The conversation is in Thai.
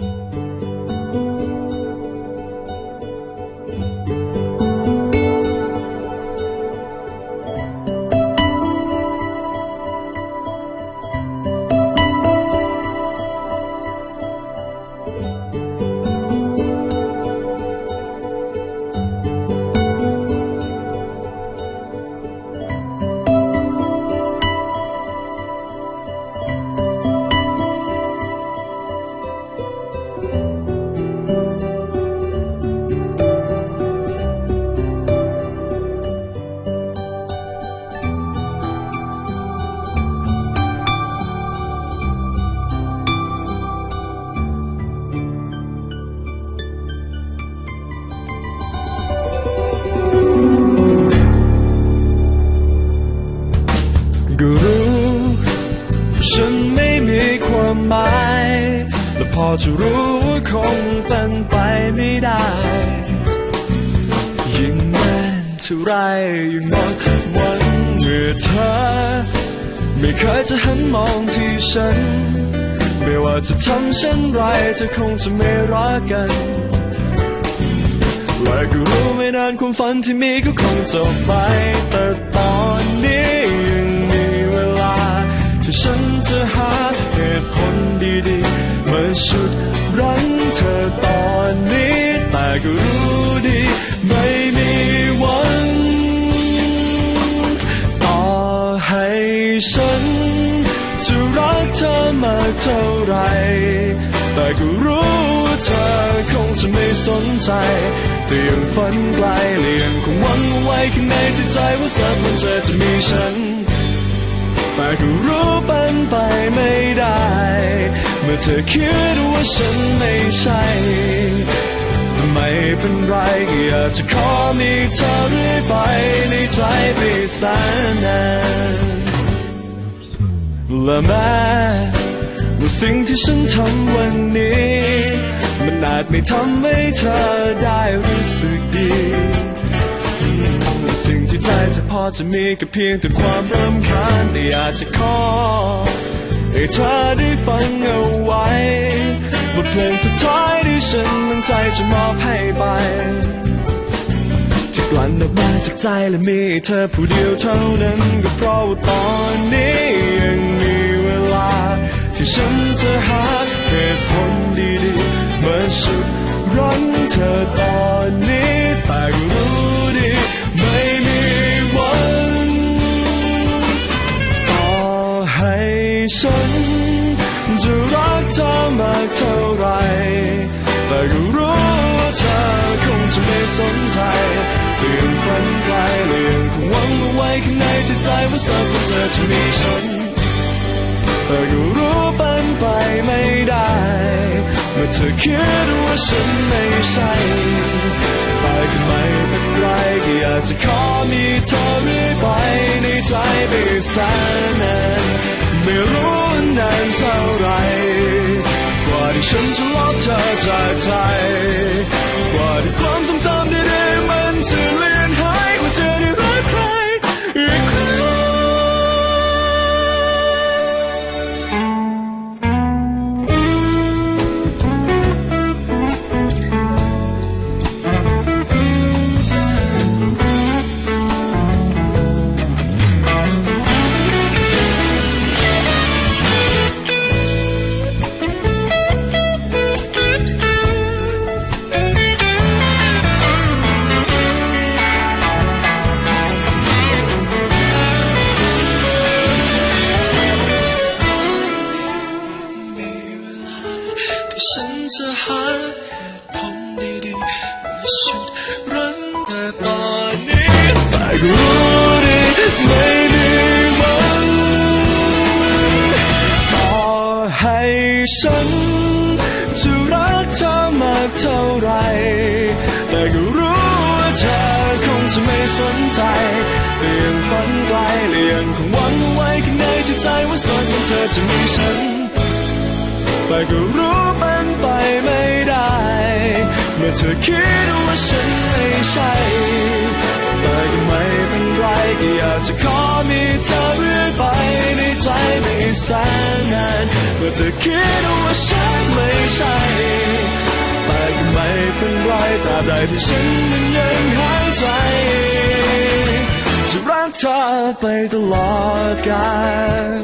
ก็ จะรู้ว่าคงเป็นไปไม่ได้ยิ่งแม้นเท่าไรยิ่งมดหวังเมื่อเธอ ไม่เคยจะหันมองที่ฉัน ไม่ว่าจะทำเช่นไรเธอคงจะไม่รักกันและก็รู้ไม่นานความฝันที่มีก็คงจบไปแต่ตอนนี้ เท่าไร แต่ก็รู้ว่าเธอคงจะไม่สนใจ แต่ยังฝันไกลและยังคงหวังไว้ข้างในจิตใจว่าสักวันเธอจะมีฉัน แต่ก็รู้เป็นไปไม่ได้ เมื่อเธอคิดว่าฉันไม่ใช่ไม่เป็นไรอยากจะขอมีเธอเรื่อยไปในใจไปแสนนานและแม้ ว่าสิ่งที่ฉันทำวันนี้ มันอาจไม่ทำให้เธอได้รู้สึกดีสิ่งที่ใจจะพอจะมีก็เพียงแต่ความรำคาญแต่อยากจะขอให้เธอได้ฟังเอาไว้บทเพลงสุดท้ายที่ฉันตั้งใจจะมอบให้ไปที่กลั่นออกมาจากใจและมีเธอผู้เดียวเท่านั้นก็เพราะว่าตอนนี้ยัง ที่ฉันจะหาเหตุผลดีๆมาชุดรั้งเธอตอนนี้แต่ก็รู้ดีไม่มีวันต่อให้ฉันจะรักเธอมากเท่าไรแต่ก็รู้ว่าเธอคงจะไม่สนใจเปลี่ยนฝันไกลเลี่ยงคงหวังเอาไว้ข้างในจิตใจว่าสักวันเธอจะมีฉันแต่ก็รู้ ไปไม่ได้ เมื่อเธอคิดว่าฉันไม่ใช่แต่ก็ไม่เป็นไรก็อยากจะขอมีเธอเรื่อยไปในใจไปแสนนานไม่รู้นานเท่าไหรกว่าที่ฉันจะลบเธอจากใจกว่าที่ จะหาเหตุผลดีๆมาชุดรั้งเธอตอนนี้แต่ก็รู้ดีไม่มีวันต่อให้ฉันจะรักเธอมากเท่าไร แต่ก็รู้ว่าเธอคงจะไม่สนใจแต่ยังฝันไกลและยังคงหวังเอาไว้ข้างในจิตใจว่าสักวันเธอจะมีฉันแต่ก็รู้ ธอคิดว่าฉันไม่ใช่แต่ก็ไม่เป็นไรก็อยากจะขอมีเธอเรื่อยไปในใจไม่แสนนานเมื่อเธอคิดว่าฉันไม่ใช่แต่ก็ไม่เป็นไรตราบใดที่ฉันมันยังหายใจจะรักเธอไปตลอดกาล